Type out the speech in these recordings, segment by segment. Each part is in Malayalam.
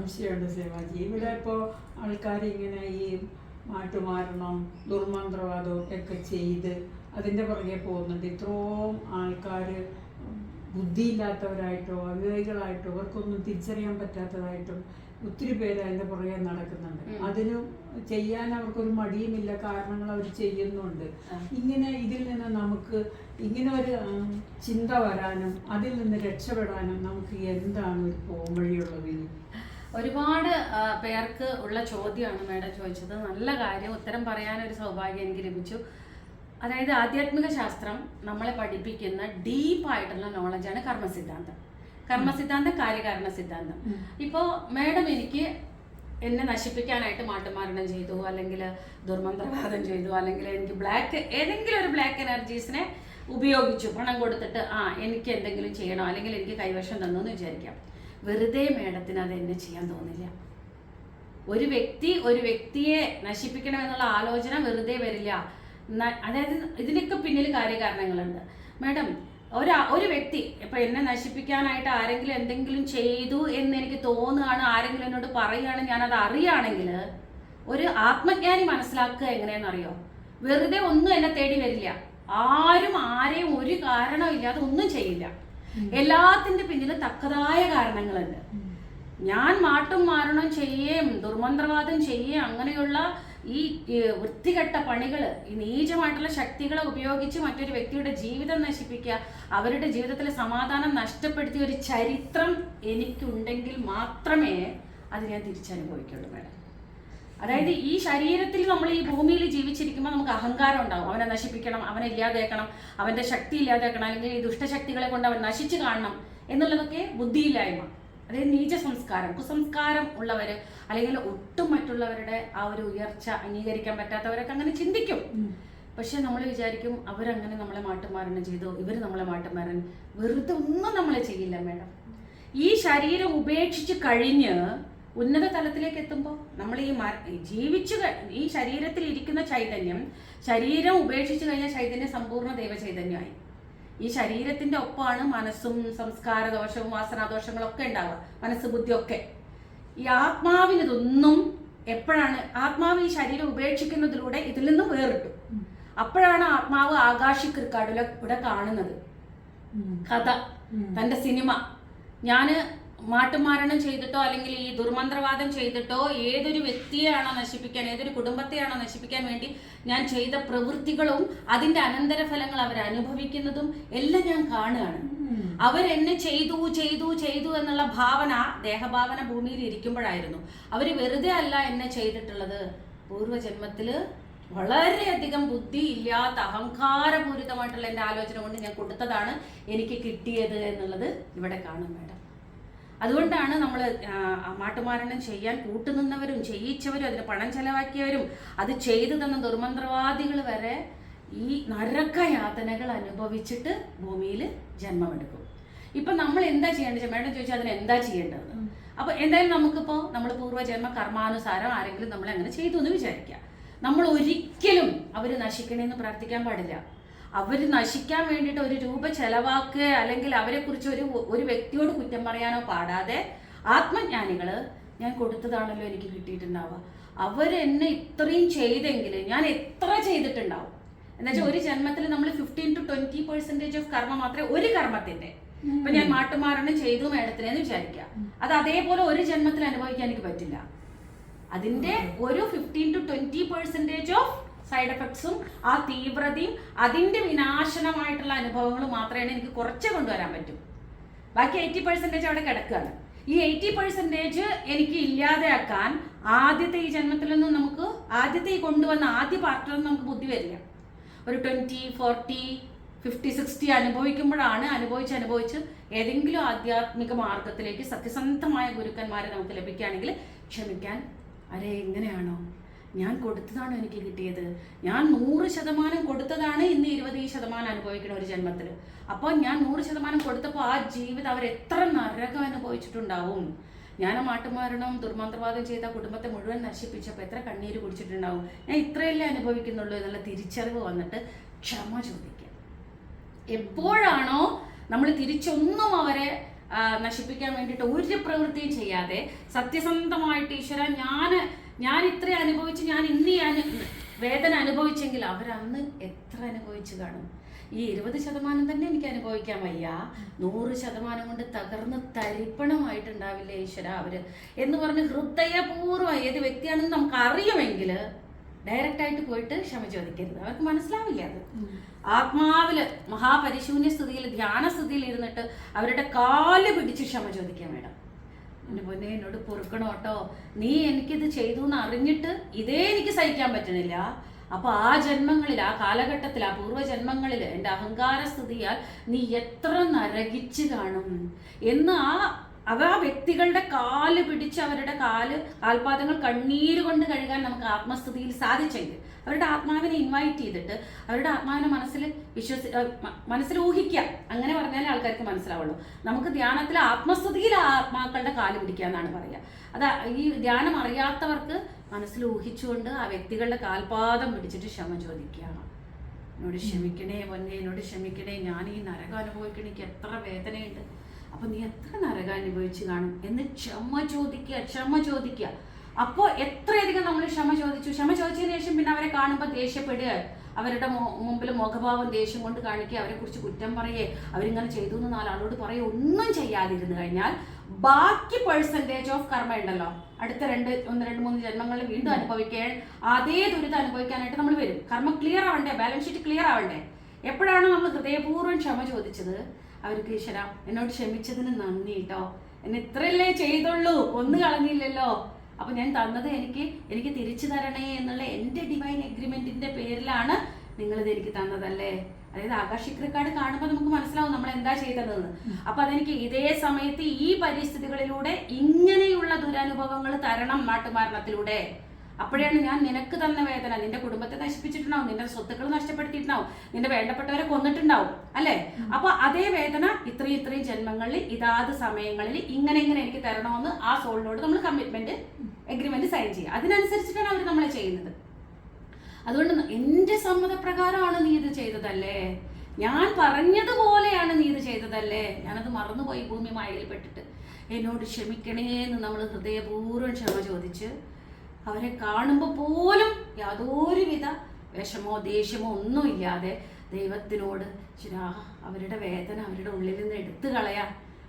സംശയമുണ്ട് സേവാജി ഇവിടെ ഇപ്പോൾ ആൾക്കാർ ഇങ്ങനെ ഈ മാറ്റുമാരണം ദുർമന്ത്രവാദവും ഒക്കെ ചെയ്ത് അതിന്റെ പുറകെ പോകുന്നുണ്ട്. ഇത്രയും ആൾക്കാർ ബുദ്ധിയില്ലാത്തവരായിട്ടോ അവിവേകികളായിട്ടോ അവർക്കൊന്നും തിരിച്ചറിയാൻ പറ്റാത്തതായിട്ടും ഒത്തിരി പേര് അതിന്റെ പുറകെ നടക്കുന്നുണ്ട്. അതിനും അതിന് ചെയ്യാൻ അവർക്കൊരു മടിയുമില്ല. കാരണങ്ങൾ അവർ ചെയ്യുന്നുണ്ട്. ഇങ്ങനെ ഇതിൽ നിന്ന് നമുക്ക് ഇങ്ങനെ ഒരു ചിന്ത വരാനും അതിൽ നിന്ന് രക്ഷപ്പെടാനും നമുക്ക് എന്താണ് ഒരു പോംവഴിയുള്ളത് ഇനി? ഒരുപാട് പേർക്ക് ഉള്ള ചോദ്യമാണ് മേഡം ചോദിച്ചത്. നല്ല കാര്യം ഉത്തരം പറയാനൊരു സൗഭാഗ്യം എനിക്ക് ലഭിച്ചു. അതായത് ആധ്യാത്മിക ശാസ്ത്രം നമ്മളെ പഠിപ്പിക്കുന്ന ഡീപ്പായിട്ടുള്ള നോളജാണ് കർമ്മസിദ്ധാന്തം. കർമ്മസിദ്ധാന്തം കാര്യകാരണ സിദ്ധാന്തം. ഇപ്പോൾ മേഡം എനിക്ക് എന്നെ നശിപ്പിക്കാനായിട്ട് മാട്ടുമാരണം ചെയ്തു അല്ലെങ്കിൽ ദുർമന്ത്രവാദം ചെയ്തു അല്ലെങ്കിൽ എനിക്ക് ബ്ലാക്ക് ഏതെങ്കിലും ഒരു ബ്ലാക്ക് എനർജീസിനെ ഉപയോഗിച്ചു പണം കൊടുത്തിട്ട് ആ എനിക്ക് എന്തെങ്കിലും ചെയ്യണോ അല്ലെങ്കിൽ എനിക്ക് കൈവശം തന്നു എന്ന് വിചാരിക്കാം. വെറുതെ മേഡത്തിന് അത് എന്നെ ചെയ്യാൻ തോന്നില്ല. ഒരു വ്യക്തി ഒരു വ്യക്തിയെ നശിപ്പിക്കണം എന്നുള്ള ആലോചന വെറുതെ വരില്ല. അതായത് ഇതിനൊക്കെ പിന്നിൽ കാര്യകാരണങ്ങളുണ്ട്. മേഡം ഒരു ഒരു വ്യക്തി ഇപ്പൊ എന്നെ നശിപ്പിക്കാനായിട്ട് ആരെങ്കിലും എന്തെങ്കിലും ചെയ്തു എന്ന് എനിക്ക് തോന്നുകയാണ് ആരെങ്കിലും എന്നോട് പറയുകയാണ് അത് അറിയുകയാണെങ്കിൽ ഒരു ആത്മജ്ഞാനി മനസ്സിലാക്കുക എങ്ങനെയെന്നറിയോ വെറുതെ ഒന്നും എന്നെ തേടി വരില്ല. ആരും ആരെയും ഒരു കാരണമില്ലാതെ ഒന്നും ചെയ്യില്ല. എല്ലാത്തിന്റെ പിന്നിൽ തക്കതായ കാരണങ്ങളുണ്ട്. ഞാൻ മാട്ടും മാരണം ചെയ്യേം ദുർമന്ത്രവാദം ചെയ്യേം അങ്ങനെയുള്ള ഈ വൃത്തികെട്ട പണികൾ ഈ നീചമായിട്ടുള്ള ശക്തികളെ ഉപയോഗിച്ച് മറ്റൊരു വ്യക്തിയുടെ ജീവിതം നശിപ്പിക്കുക അവരുടെ ജീവിതത്തിലെ സമാധാനം നഷ്ടപ്പെടുത്തിയ ഒരു ചരിത്രം എനിക്കുണ്ടെങ്കിൽ മാത്രമേ അത് ഞാൻ തിരിച്ചനുഭവിക്കുള്ളൂ മാഡം. അതായത് ഈ ശരീരത്തിൽ നമ്മൾ ഈ ഭൂമിയിൽ ജീവിച്ചിരിക്കുമ്പോൾ നമുക്ക് അഹങ്കാരം ഉണ്ടാവും. അവനെ നശിപ്പിക്കണം അവനെ ഇല്ലാതാക്കണം അവന്റെ ശക്തി ഇല്ലാതാക്കണം അല്ലെങ്കിൽ ഈ ദുഷ്ടശക്തികളെ കൊണ്ട് അവൻ നശിച്ചു കാണണം എന്നുള്ളതൊക്കെ ബുദ്ധിയില്ലായ്മ. അതായത് നീച സംസ്കാരം കുസംസ്കാരം ഉള്ളവര് അല്ലെങ്കിൽ ഒട്ടും മറ്റുള്ളവരുടെ ആ ഒരു ഉയർച്ച അംഗീകരിക്കാൻ പറ്റാത്തവരൊക്കെ അങ്ങനെ ചിന്തിക്കും. പക്ഷെ നമ്മൾ വിചാരിക്കും അവരങ്ങനെ നമ്മളെ മാട്ടുമാരണം ചെയ്തു ഇവർ നമ്മളെ മാട്ടുമാരൻ. വെറുതെ ഒന്നും നമ്മളെ ചെയ്യില്ല മേഡം. ഈ ശരീരം ഉപേക്ഷിച്ച് കഴിഞ്ഞ് ഉന്നത തലത്തിലേക്ക് എത്തുമ്പോൾ നമ്മൾ ഈ ജീവിച്ചു ഈ ശരീരത്തിൽ ഇരിക്കുന്ന ചൈതന്യം ശരീരം ഉപേക്ഷിച്ചു കഴിഞ്ഞാൽ ചൈതന്യം സമ്പൂർണ ദൈവ ചൈതന്യമായി ഈ ശരീരത്തിന്റെ ഒപ്പമാണ് മനസ്സും സംസ്കാര ദോഷവും വാസനാദോഷങ്ങളും ഒക്കെ ഉണ്ടാവുക മനസ്സ് ബുദ്ധിയൊക്കെ. ഈ ആത്മാവിന് ഇതൊന്നും എപ്പോഴാണ് ആത്മാവ് ഈ ശരീരം ഉപേക്ഷിക്കുന്നതിലൂടെ ഇതിൽ നിന്നും വേറിട്ടു. അപ്പോഴാണ് ആത്മാവ് ആകാശിക്കിർക്കാടിലെ ഇവിടെ കാണുന്നത് കഥ തന്റെ സിനിമ. ഞാൻ മാട്ടുമാരണം ചെയ്തിട്ടോ അല്ലെങ്കിൽ ഈ ദുർമന്ത്രവാദം ചെയ്തിട്ടോ ഏതൊരു വ്യക്തിയെയാണോ നശിപ്പിക്കാൻ ഏതൊരു കുടുംബത്തെയാണോ നശിപ്പിക്കാൻ വേണ്ടി ഞാൻ ചെയ്ത പ്രവൃത്തികളും അതിന്റെ അനന്തരഫലങ്ങൾ അവർ അനുഭവിക്കുന്നതും എല്ലാം ഞാൻ കാണുകയാണ്. അവരെന്നെ ചെയ്തു ചെയ്തു ചെയ്തു എന്നുള്ള ഭാവന ദേഹഭാവന ഭൂമിയിൽ ഇരിക്കുമ്പോഴായിരുന്നു. അവർ വെറുതെ അല്ല എന്നെ ചെയ്തിട്ടുള്ളത്. പൂർവജന്മത്തിൽ വളരെയധികം ബുദ്ധി ഇല്ലാത്ത അഹങ്കാരപൂരിതമായിട്ടുള്ള എന്റെ ആലോചന കൊണ്ട് ഞാൻ കൊടുത്തതാണ് എനിക്ക് കിട്ടിയത് എന്നുള്ളത് ഇവിടെ കാണും മേഡം. അതുകൊണ്ടാണ് നമ്മൾ മാട്ടുമാരണം ചെയ്യാൻ കൂട്ടുനിന്നവരും ചെയ്യിച്ചവരും അതിന് പണം ചെലവാക്കിയവരും അത് ചെയ്തു തന്ന ദുർമന്ത്രവാദികൾ വരെ ഈ നരക യാതനകൾ അനുഭവിച്ചിട്ട് ഭൂമിയിൽ ജന്മമെടുക്കും. ഇപ്പൊ നമ്മൾ എന്താ ചെയ്യേണ്ടത്? മേഡം ചോദിച്ചാൽ അതിന് എന്താ ചെയ്യേണ്ടത്? അപ്പോൾ എന്തായാലും നമുക്കിപ്പോ നമ്മൾ പൂർവജന്മ കർമാനുസാരം ആരെങ്കിലും നമ്മളെ അങ്ങനെ ചെയ്തു എന്ന് വിചാരിക്കാം. നമ്മൾ ഒരിക്കലും അവർ നശിക്കണമെന്ന് പ്രാർത്ഥിക്കാൻ പാടില്ല. അവർ നശിക്കാൻ വേണ്ടിയിട്ട് ഒരു രൂപ ചെലവാക്കുക അല്ലെങ്കിൽ അവരെ കുറിച്ച് ഒരു ഒരു വ്യക്തിയോട് കുറ്റം പറയാനോ പാടാതെ ആത്മജ്ഞാനികൾ ഞാൻ കൊടുത്തതാണല്ലോ എനിക്ക് കിട്ടിയിട്ടുണ്ടാവുക. അവരെന്നെ ഇത്രയും ചെയ്തെങ്കിൽ ഞാൻ എത്ര ചെയ്തിട്ടുണ്ടാവും? എന്നുവെച്ചാൽ ഒരു ജന്മത്തിൽ നമ്മൾ fifteen to twenty percentage of കർമ്മ മാത്രമേ ഒരു കർമ്മത്തിന്റെ. ഇപ്പൊ ഞാൻ മാട്ടുമാരണം ചെയ്തു മേഡത്തിനെന്ന് വിചാരിക്കാം അത് അതേപോലെ ഒരു ജന്മത്തിൽ അനുഭവിക്കാൻ എനിക്ക് പറ്റില്ല. അതിന്റെ ഒരു fifteen to twenty percentage of side എഫക്ട്സും ആ തീവ്രതയും അതിന്റെ വിനാശനമായിട്ടുള്ള അനുഭവങ്ങളും മാത്രമേ എനിക്ക് കുറച്ച് കൊണ്ടുവരാൻ പറ്റൂ. ബാക്കി എയ്റ്റി പെർസെന്റേജ് അവിടെ കിടക്കുകയാണ്. ഈ എയ്റ്റി പെർസെന്റേജ് എനിക്ക് ഇല്ലാതെയാക്കാൻ ആദ്യത്തെ ഈ ജന്മത്തിൽ നിന്നും നമുക്ക് ആദ്യത്തെ ഈ കൊണ്ടുവന്ന ആദ്യ പാർട്ടിലൊന്നും നമുക്ക് ബുദ്ധി വരില്ല. ഒരു ട്വന്റി ഫോർട്ടി ഫിഫ്റ്റി സിക്സ്റ്റി അനുഭവിക്കുമ്പോഴാണ് അനുഭവിച്ച് അനുഭവിച്ച് ഏതെങ്കിലും ആധ്യാത്മിക മാർഗത്തിലേക്ക് സത്യസന്ധമായ ഗുരുക്കന്മാരെ നമുക്ക് ലഭിക്കുകയാണെങ്കിൽ ക്ഷമിക്കാൻ. അരെ ഇങ്ങനെയാണോ? ഞാൻ കൊടുത്തതാണ് എനിക്ക് കിട്ടിയത്. ഞാൻ നൂറ് ശതമാനം കൊടുത്തതാണ് ഇന്ന് ഇരുപത് ശതമാനം അനുഭവിക്കുന്ന ഒരു ജന്മത്തിൽ. അപ്പോൾ ഞാൻ നൂറ് ശതമാനം കൊടുത്തപ്പോൾ ആ ജീവിതം അവർ എത്ര നരകം അനുഭവിച്ചിട്ടുണ്ടാവും. ഞാൻ മാട്ടുമാരണം ദുർമന്ത്രവാദം ചെയ്ത കുടുംബത്തെ മുഴുവൻ നശിപ്പിച്ചപ്പോൾ എത്ര കണ്ണീര് കുടിച്ചിട്ടുണ്ടാവും. ഞാൻ ഇത്രയല്ലേ അനുഭവിക്കുന്നുള്ളൂ എന്നുള്ള തിരിച്ചറിവ് വന്നിട്ട് ക്ഷമ ചോദിക്കുക എപ്പോഴാണോ നമ്മൾ തിരിച്ചൊന്നും അവരെ നശിപ്പിക്കാൻ വേണ്ടിയിട്ട് ഒരു പ്രവൃത്തിയും ചെയ്യാതെ സത്യസന്ധമായിട്ട് ഈശ്വര ഞാൻ ഞാൻ ഇത്ര അനുഭവിച്ച് ഞാൻ ഇന്ന് ഞാൻ വേദന അനുഭവിച്ചെങ്കിൽ അവരന്ന് എത്ര അനുഭവിച്ചു കാണും? ഈ ഇരുപത് ശതമാനം തന്നെ എനിക്ക് അനുഭവിക്കാൻ വയ്യ. നൂറ് ശതമാനം കൊണ്ട് തകർന്ന് തരിപ്പണമായിട്ടുണ്ടാവില്ല ഈശ്വര അവർ? എന്ന് പറഞ്ഞ് ഹൃദയപൂർവം ഏത് വ്യക്തിയാണെന്ന് നമുക്ക് അറിയുമെങ്കിൽ ഡയറക്റ്റ് ആയിട്ട് പോയിട്ട് ക്ഷമ ചോദിക്കരുത്. അവർക്ക് മനസ്സിലാവില്ല അത്? ആത്മാവിൽ മഹാപരിശൂന്യ സ്ഥിതിയിൽ ധ്യാന സ്ഥിതിയിൽ ഇരുന്നിട്ട് അവരുടെ കാൽ പിടിച്ച് ക്ഷമ ചോദിക്കാൻ വേണം എന്റെ പൊന്നെ എന്നോട് പൊറുക്കണം കേട്ടോ നീ എനിക്കിത് ചെയ്തു എന്ന് അറിഞ്ഞിട്ട് ഇതേ എനിക്ക് സഹിക്കാൻ പറ്റണില്ല അപ്പൊ ആ ജന്മങ്ങളിൽ ആ കാലഘട്ടത്തിൽ ആ പൂർവജന്മങ്ങളിൽ എന്റെ അഹങ്കാര സ്ഥിതിയാൽ നീ എത്ര നരകിച്ച് കാണും? എന്ന് ആ അവ ആ വ്യക്തികളുടെ കാൽ പിടിച്ച് അവരുടെ കാൽ ആൽപാദങ്ങൾ കണ്ണീര് കൊണ്ട് കഴുകാൻ നമുക്ക് ആത്മസ്ഥിതിയിൽ സാധിച്ചെങ്കിൽ അവരുടെ ആത്മാവിനെ ഇൻവൈറ്റ് ചെയ്തിട്ട് അവരുടെ ആത്മാവിനെ മനസ്സിൽ വിശ്വസി മനസ്സിൽ ഊഹിക്കാം അങ്ങനെ പറഞ്ഞാലേ ആൾക്കാർക്ക് മനസ്സിലാവുള്ളൂ. നമുക്ക് ധ്യാനത്തിൽ ആത്മസ്ഥിതിയിൽ ആത്മാക്കളുടെ കാൽ പിടിക്കുക എന്നാണ് പറയുക. അത് ഈ ധ്യാനം അറിയാത്തവർക്ക് മനസ്സിൽ ഊഹിച്ചുകൊണ്ട് ആ വ്യക്തികളുടെ കാൽപാദം പിടിച്ചിട്ട് ക്ഷമ ചോദിക്കുക. എന്നോട് ക്ഷമിക്കണേ പൊന്നെ എന്നോട് ക്ഷമിക്കണേ. ഞാൻ ഈ നരകം അനുഭവിക്കണെനിക്ക് എത്ര വേദനയുണ്ട്. അപ്പൊ നീ എത്ര നരകം കാണും? എന്ന് ക്ഷമ ചോദിക്കുക ക്ഷമ ചോദിക്കുക. അപ്പോൾ എത്രയധികം നമ്മൾ ക്ഷമ ചോദിച്ചു? ക്ഷമ ചോദിച്ചതിന് ശേഷം പിന്നെ അവരെ കാണുമ്പോൾ ദേഷ്യപ്പെടുക. അവരുടെ മുമ്പിൽ മുഖഭാവം ദേഷ്യം കൊണ്ട് കാണിക്കുക. അവരെ കുറിച്ച് കുറ്റം പറയേ അവരിങ്ങനെ ചെയ്തു എന്ന് നാലാളോട് പറയേ ഒന്നും ചെയ്യാതിരുന്നു കഴിഞ്ഞാൽ ബാക്കി പെർസെന്റേജ് ഓഫ് കർമ്മ ഉണ്ടല്ലോ. അടുത്ത രണ്ട് ഒന്ന് രണ്ട് മൂന്ന് ജന്മങ്ങളിൽ വീണ്ടും അനുഭവിക്കേ. അതേ ദുരിതം അനുഭവിക്കാനായിട്ട് നമ്മൾ വരും. കർമ്മ ക്ലിയർ ആവണ്ടേ? ബാലൻസ് ഷീറ്റ് ക്ലിയർ ആവണ്ടേ? എപ്പോഴാണ് നമ്മൾ ഹൃദയപൂർവം ക്ഷമ ചോദിച്ചത്? അവർക്ക് ഈശ്വര എന്നോട് ക്ഷമിച്ചതിന് നന്ദി കേട്ടോ എന്നെ ഇത്രയല്ലേ ചെയ്തുള്ളൂ ഒന്ന് കളഞ്ഞില്ലല്ലോ. അപ്പൊ ഞാൻ തന്നത് എനിക്ക് എനിക്ക് തിരിച്ചു തരണേ എന്നുള്ള എന്റെ ഡിവൈൻ അഗ്രിമെന്റിന്റെ പേരിലാണ് നിങ്ങളിത് എനിക്ക് തന്നതല്ലേ? അതായത് ആകാശിക് റെക്കോർഡ് കാണുമ്പോൾ നമുക്ക് മനസ്സിലാവും നമ്മൾ എന്താ ചെയ്തതെന്ന്. അപ്പൊ അതെനിക്ക് ഇതേ സമയത്ത് ഈ പരിസ്ഥിതികളിലൂടെ ഇങ്ങനെയുള്ള ദുരനുഭവങ്ങൾ തരണം നാട്ടുമരണത്തിലൂടെ. അപ്പോഴാണ് ഞാൻ നിനക്ക് തന്ന വേദന. നിന്റെ കുടുംബത്തെ നശിപ്പിച്ചിട്ടുണ്ടാവും. നിന്റെ സ്വത്തുക്കൾ നഷ്ടപ്പെടുത്തിയിട്ടുണ്ടാവും. നിന്റെ വേണ്ടപ്പെട്ടവരെ കൊന്നിട്ടുണ്ടാവും. അല്ലെ? അപ്പൊ അതേ വേദന ഇത്രയും ഇത്രയും ജന്മങ്ങളിൽ ഇതാത് സമയങ്ങളിൽ ഇങ്ങനെ ഇങ്ങനെ എനിക്ക് തരണമെന്ന് ആ സോളിനോട് നമ്മൾ കമ്മിറ്റ്മെന്റ് എഗ്രിമെന്റ് സൈൻ ചെയ്യുക. അതിനനുസരിച്ചിട്ടാണ് അവർ നമ്മളെ ചെയ്യുന്നത്. അതുകൊണ്ട് എന്റെ സമ്മതപ്രകാരമാണ് നീ ഇത് ചെയ്തതല്ലേ? ഞാൻ പറഞ്ഞതുപോലെയാണ് നീ ഇത് ചെയ്തതല്ലേ? ഞാനത് മറന്നുപോയി ഭൂമി മായയിൽപ്പെട്ടിട്ട്. എന്നോട് ക്ഷമിക്കണേ എന്ന് നമ്മൾ ഹൃദയപൂർവം ക്ഷമ ചോദിച്ച് അവരെ കാണുമ്പോൾ പോലും യാതൊരുവിധ വിഷമോ ദേഷ്യമോ ഒന്നുമില്ലാതെ ദൈവത്തിനോട് ചിരാ അവരുടെ വേദന അവരുടെ ഉള്ളിൽ നിന്ന് എടുത്തു കളയാ.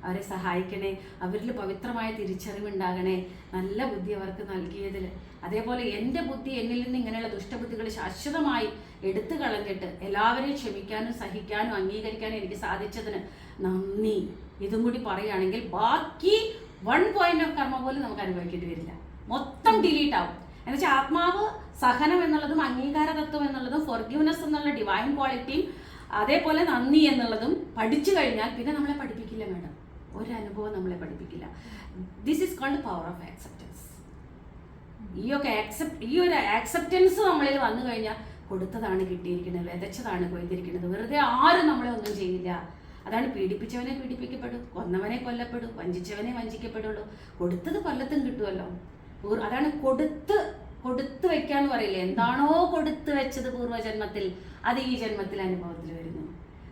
അവരെ സഹായിക്കണേ. അവരിൽ പവിത്രമായ തിരിച്ചറിവുണ്ടാകണേ. നല്ല ബുദ്ധി അവർക്ക് നൽകിയതിൽ. അതേപോലെ എന്റെ ബുദ്ധി എന്നിൽ നിന്ന് ഇങ്ങനെയുള്ള ദുഷ്ടബുദ്ധികൾ ശാശ്വതമായി എടുത്തു കളഞ്ഞിട്ട് എല്ലാവരെയും ക്ഷമിക്കാനും സഹിക്കാനും അംഗീകരിക്കാനും എനിക്ക് സാധിച്ചതിന് നന്ദി. ഇതും കൂടി പറയുകയാണെങ്കിൽ ബാക്കി വൺ പോയിന്റ് ഓഫ് കർമ്മ പോലും നമുക്ക് അനുഭവിക്കേണ്ടി വരില്ല. മൊത്തം ഡിലീറ്റ് ആവും. എന്നുവെച്ചാൽ ആത്മാവ് സഹനം എന്നുള്ളതും അംഗീകാര തത്വം എന്നുള്ളതും ഫോർഗ്യൂനെസ് എന്നുള്ള ഡിവൈൻ ക്വാളിറ്റിയും അതേപോലെ നന്ദി എന്നുള്ളതും പഠിച്ചു കഴിഞ്ഞാൽ പിന്നെ നമ്മളെ പഠിപ്പിക്കില്ല മാഡം ഒരനുഭവം നമ്മളെ പഠിപ്പിക്കില്ല. This is cold power of acceptance ഈ ഒക്കെ ആക്സെപ്റ്റ് ഈ ഒരു ആക്സെപ്റ്റൻസ് നമ്മളിൽ വന്നു കഴിഞ്ഞാൽ കൊടുത്തതാണ് കിട്ടിയിരിക്കുന്നത് വിതച്ചതാണ് കൊയ്തിരിക്കുന്നത്. വെറുതെ ആരും നമ്മളെ ഒന്നും ചെയ്യില്ല. അതാണ് പീഡിപ്പിച്ചവനെ പീഡിപ്പിക്കപ്പെടും കൊന്നവനെ കൊല്ലപ്പെടും വഞ്ചിച്ചവനെ വഞ്ചിക്കപ്പെടുള്ളൂ. കൊടുത്തത് കൊല്ലത്തും കിട്ടുമല്ലോ അതാണ് കൊടുത്ത് കൊടുത്തു വെക്കാന്ന് പറയില്ലേ? എന്താണോ കൊടുത്തു വെച്ചത് പൂർവജന്മത്തിൽ അത് ഈ ജന്മത്തിൽ അനുഭവത്തിൽ വരുന്നു.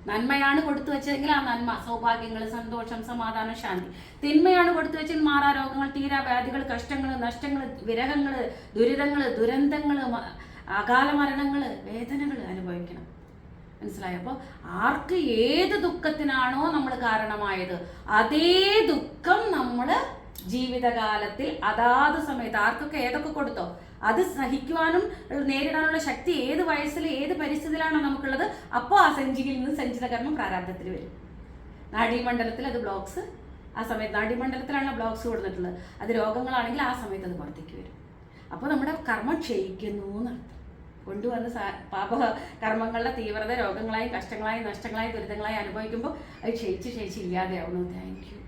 നന്മയാണ് കൊടുത്തു വെച്ചതെങ്കിൽ ആ നന്മ സൗഭാഗ്യങ്ങൾ സന്തോഷം സമാധാനം ശാന്തി. തിന്മയാണ് കൊടുത്തു വെച്ചെങ്കിൽ മാറാ രോഗങ്ങൾ തീരാ വ്യാധികൾ കഷ്ടങ്ങൾ നഷ്ടങ്ങൾ വിരഹങ്ങൾ ദുരിതങ്ങൾ ദുരന്തങ്ങൾ അകാല മരണങ്ങൾ വേദനകൾ അനുഭവിക്കണം. മനസ്സിലായോ? അപ്പോൾ ആർക്ക് ഏത് ദുഃഖത്തിനാണോ നമ്മൾ കാരണമായത് അതേ ദുഃഖം നമ്മൾ ജീവിതകാലത്തിൽ അതാത് സമയത്ത് ആർക്കൊക്കെ ഏതൊക്കെ കൊടുത്തോ അത് സഹിക്കുവാനും നേരിടാനുള്ള ശക്തി ഏത് വയസ്സിൽ ഏത് പരിസ്ഥിതിയിലാണോ നമുക്കുള്ളത് അപ്പോൾ ആ സഞ്ചിയിൽ നിന്ന് സഞ്ചിത കർമ്മം പ്രാരാബ്ധത്തിൽ വരും. നാഡീമണ്ഡലത്തിൽ അത് ബ്ലോക്സ് ആ സമയത്ത് നാഡീമണ്ഡലത്തിലാണ് ബ്ലോക്സ് കൊടുത്തിട്ടുള്ളത്. അത് രോഗങ്ങളാണെങ്കിൽ ആ സമയത്ത് അത് പുറത്തേക്ക് വരും. അപ്പോൾ നമ്മുടെ കർമ്മം ക്ഷയിക്കുന്നു എന്നർത്ഥം. കൊണ്ടുവന്ന് പാപ കർമ്മങ്ങളുടെ തീവ്രത രോഗങ്ങളായി കഷ്ടങ്ങളായി നഷ്ടങ്ങളായി ദുരിതങ്ങളായി അനുഭവിക്കുമ്പോൾ അത് ക്ഷയിച്ച് ക്ഷയിച്ച് ഇല്ലാതെയാവുന്നു താങ്ക് യു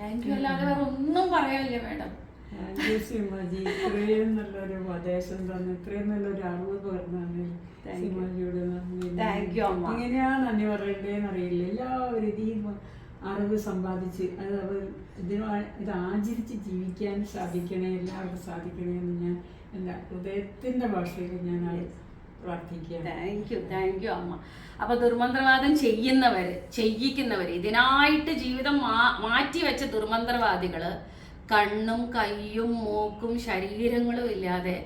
താങ്ക് യു അല്ലാതെ വേറെ ഒന്നും പറയാനില്ല മാഡം. താങ്ക് യു സിമാജി ഇത്രയും നല്ലൊരു ഉപദേശം തന്നു. ഇത്രയും നല്ലൊരു അറിവ്. സിമാജിയോട് നന്ദി. അമ്മ. പറയേണ്ടതെന്ന് അറിയില്ല. എല്ലാവരും ഈ അറിവ് സമ്പാദിച്ച് അത് അവർ ഇതിന് ഇത് ആചരിച്ച് ജീവിക്കാൻ സാധിക്കണേ എല്ലാവർക്കും സാധിക്കണേ എന്ന് ഞാൻ എന്റെ ഹൃദയത്തിന്റെ ഭാഷയിൽ ഞാൻ താങ്ക് യു താങ്ക് യു അമ്മ. അപ്പൊ ദുർമന്ത്രവാദം ചെയ്യുന്നവര് ചെയ്യിക്കുന്നവര് ഇതിനായിട്ട് ജീവിതം മാറ്റി മാറ്റിവെച്ച ദുർമന്ത്രവാദികൾ കണ്ണും കയ്യും മൂക്കും ശരീരങ്ങളും ഇല്ലാതെ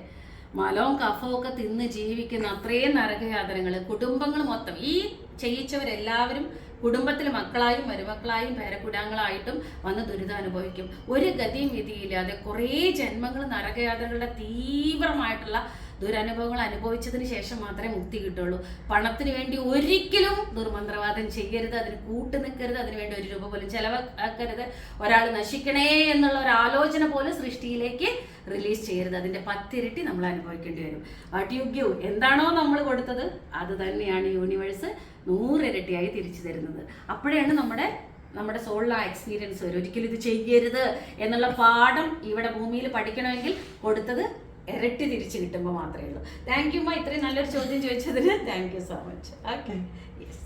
മലവും കഫവും ഒക്കെ തിന്ന് ജീവിക്കുന്ന അത്രയും നരകയാതനങ്ങൾ കുടുംബങ്ങൾ മൊത്തം. ഈ ചെയ്യിച്ചവരെല്ലാവരും കുടുംബത്തിലെ മക്കളായും മരുമക്കളായും പേരക്കുടാങ്ങളായിട്ടും വന്ന് ദുരിതം അനുഭവിക്കും ഒരു ഗതിയും വിധിയില്ലാതെ കുറേ ജന്മങ്ങൾ നരകയാതനകളുടെ തീവ്രമായിട്ടുള്ള ദുരനുഭവങ്ങൾ അനുഭവിച്ചതിന് ശേഷം മാത്രമേ മുക്തി കിട്ടുള്ളൂ പണത്തിന് വേണ്ടി ഒരിക്കലും ദുർമന്ത്രവാദം ചെയ്യരുത് അതിന് കൂട്ടു നിൽക്കരുത് അതിന് വേണ്ടി ഒരു രൂപ പോലും ചെലവാക്കരുത്. ഒരാൾ നശിക്കണേ എന്നുള്ള ഒരു ആലോചന പോലും സൃഷ്ടിയിലേക്ക് റിലീസ് ചെയ്യരുത്. അതിന്റെ പത്തിരട്ടി നമ്മൾ അനുഭവിക്കേണ്ടി വരും. വാട്ട് യു ഗിവ് എന്താണോ നമ്മൾ കൊടുത്തത് അത് തന്നെയാണ് യൂണിവേഴ്സ് നൂറിരട്ടിയായി തിരിച്ചു തരുന്നത്. അപ്പോഴാണ് നമ്മുടെ നമ്മുടെ സോളിൽ ആ എക്സ്പീരിയൻസ് വരും. ഒരിക്കലും ഇത് ചെയ്യരുത് എന്നുള്ള പാഠം ഇവിടെ ഭൂമിയിൽ പഠിക്കണമെങ്കിൽ കൊടുത്തത് ഇരട്ടി തിരിച്ചു കിട്ടുമ്പോൾ മാത്രമേ ഉള്ളൂ. താങ്ക് മാ ഇത്രയും നല്ലൊരു ചോദ്യം ചോദിച്ചതിന് thank you so much okay yes